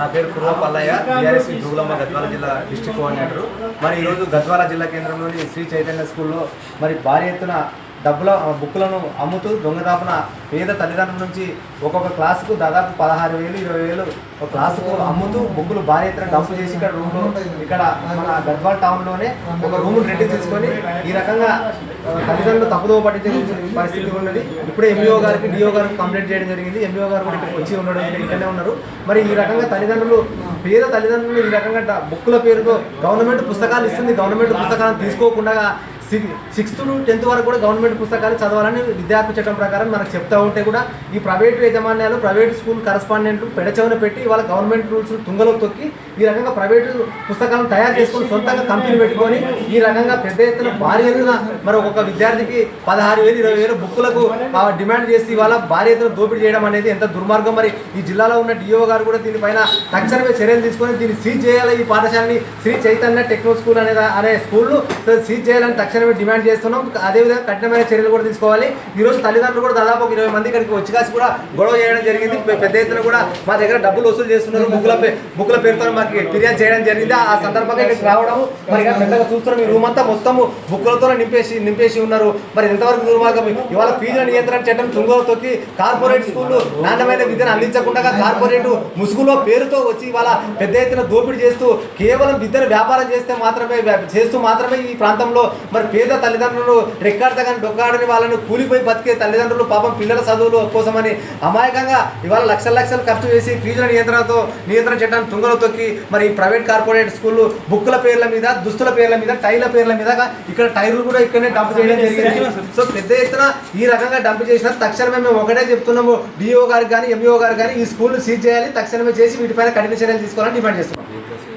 నా పేరు కుర్వ పల్లయ్య బీఆర్ఎస్ జూగులమ్మ గద్వాల జిల్లా డిస్ట్రిక్ట్ కోఆర్డినేటర్. మరి ఈరోజు గద్వాల జిల్లా కేంద్రంలోని శ్రీ చైతన్య స్కూల్లో మరి భారీ ఎత్తున డబ్బుల బుక్కులను అమ్ముతూ దొంగదాపున పేద తల్లిదండ్రుల నుంచి ఒక్కొక్క క్లాసుకు దాదాపు పదహారు వేలు ఇరవై వేలు ఒక క్లాసుకు అమ్ముతూ బుక్కులు భారీ ఎత్తున డబ్బు చేసి ఇక్కడ రూమ్లో ఇక్కడ మన గద్వాల టౌన్లోనే ఒక రూమ్ రెడీ తీసుకొని ఈ రకంగా తల్లిదండ్రులు తప్పుదో పట్టించే పరిస్థితి ఉన్నది. ఇప్పుడే ఎంఈఓ గారికి డిఓ గారికి కంప్లైంట్ చేయడం జరిగింది. ఎంఈఓ గారు కూడా ఇక్కడికి వచ్చి ఉండడం ఇక్కడనే ఉన్నారు. మరి ఈ రకంగా తల్లిదండ్రులు పేద తల్లిదండ్రులు ఈ రకంగా బుక్కుల పేరుతో గవర్నమెంట్ పుస్తకాలు ఇస్తుంది. గవర్నమెంట్ పుస్తకాలను తీసుకోకుండా సిక్స్త్ టు టెన్త్ వరకు కూడా గవర్నమెంట్ పుస్తకాలు చదవాలని విద్యార్థి చట్టం ప్రకారం మనకు చెప్తా ఉంటే కూడా ఈ ప్రైవేటు యాజమాన్యాలు ప్రైవేట్ స్కూల్ కరస్పాండెంట్లు పెడచవన పెట్టి వాళ్ళ గవర్నమెంట్ రూల్స్ తుంగలో తొక్కి ఈ రకంగా ప్రైవేటు పుస్తకాలను తయారు చేసుకొని సొంతంగా కంపెనీ పెట్టుకొని ఈ రకంగా పెద్ద ఎత్తున భారీ ఎత్తున మరి ఒక్కొక్క విద్యార్థికి పదహారు వేలు ఇరవై వేలు బుక్కులకు డిమాండ్ చేసి ఇవాళ భారీ ఎత్తున దోపిడీ చేయడం అనేది ఎంత దుర్మార్గం మరి. ఈ జిల్లాలో ఉన్న డిఓ గారు కూడా దీనిపైన తక్షణమే చర్యలు తీసుకొని దీన్ని సీజ్ చేయాలి ఈ పాఠశాలని శ్రీ చైతన్య టెక్నో స్కూల్ అనే అనే స్కూల్ సీజ్ చేయాలని తక్షణమే డిమాండ్ చేస్తున్నాం. అదేవిధంగా కఠినమైన చర్యలు కూడా తీసుకోవాలి. ఈ రోజు తల్లిదండ్రులు కూడా దాదాపు ఒక ఇరవై మంది ఇక్కడికి వచ్చి కాసి కూడా గొడవ చేయడం జరిగింది. పెద్ద ఎత్తున కూడా మా దగ్గర డబ్బులు వసూలు చేస్తున్నారు. బుక్కుల పే- బుక్కుల పేరుతో మాకు ఫిర్యాదు చేయడం జరిగింది? ఆ సందర్భంగా ఇక్కడికి రావడం మరి పెద్దగా చూస్తున్నాం ఈ రూమ్ అంతా మొత్తము బుక్కులతో నింపేసి నింపేసి ఉన్నారు. మరి ఎంతవరకు దుర్మార్గం? ఇవాళ ఫీజుల నియంత్రణ చట్టం తుంగలో తొక్కి కార్పొరేట్ స్కూళ్ళు నాణ్యమైన విద్యను అందించకుండా కార్పొరేట్ ముసుగులో పేరుతో వచ్చి ఇవాళ పెద్ద ఎత్తున దోపిడీ చేస్తూ కేవలం విద్యను వ్యాపారం చేస్తే మాత్రమే చేస్తూ మాత్రమే ఈ ప్రాంతంలో మరి పేద తల్లిదండ్రులు రెక్కాడతగాని డొక్కాడని వాళ్ళని కూలిపోయి బతికే తల్లిదండ్రులు పాపం పిల్లల చదువులు కోసమని అమాయకంగా ఇవాళ లక్షల లక్షలు ఖర్చు చేసి ఫీజుల నియంత్రణతో నియంత్రణ చట్టాన్ని తుంగలో తొక్కి మరి ప్రైవేట్ కార్పొరేట్ స్కూళ్ళు బుక్కుల పేర్ల మీద దుస్తుల పేర్ల మీద టైర్ల పేర్ల మీద ఇక్కడ టైర్లు కూడా ఇక్కడనే డంప్ చేయడం జరిగింది. సో పెద్ద ఎత్తున ఈ రకంగా డంప్ చేసిన తక్షణమే మేము ఒకటే చెప్తున్నాము. డిఓ గారికి కానీ ఎంఈఓ గారు కానీ ఈ స్కూల్ సీజ్ చేయాలి. తక్షణమే చేసి వీటిపైన కఠిన చర్యలు తీసుకోవాలని డిమాండ్ చేస్తున్నాం.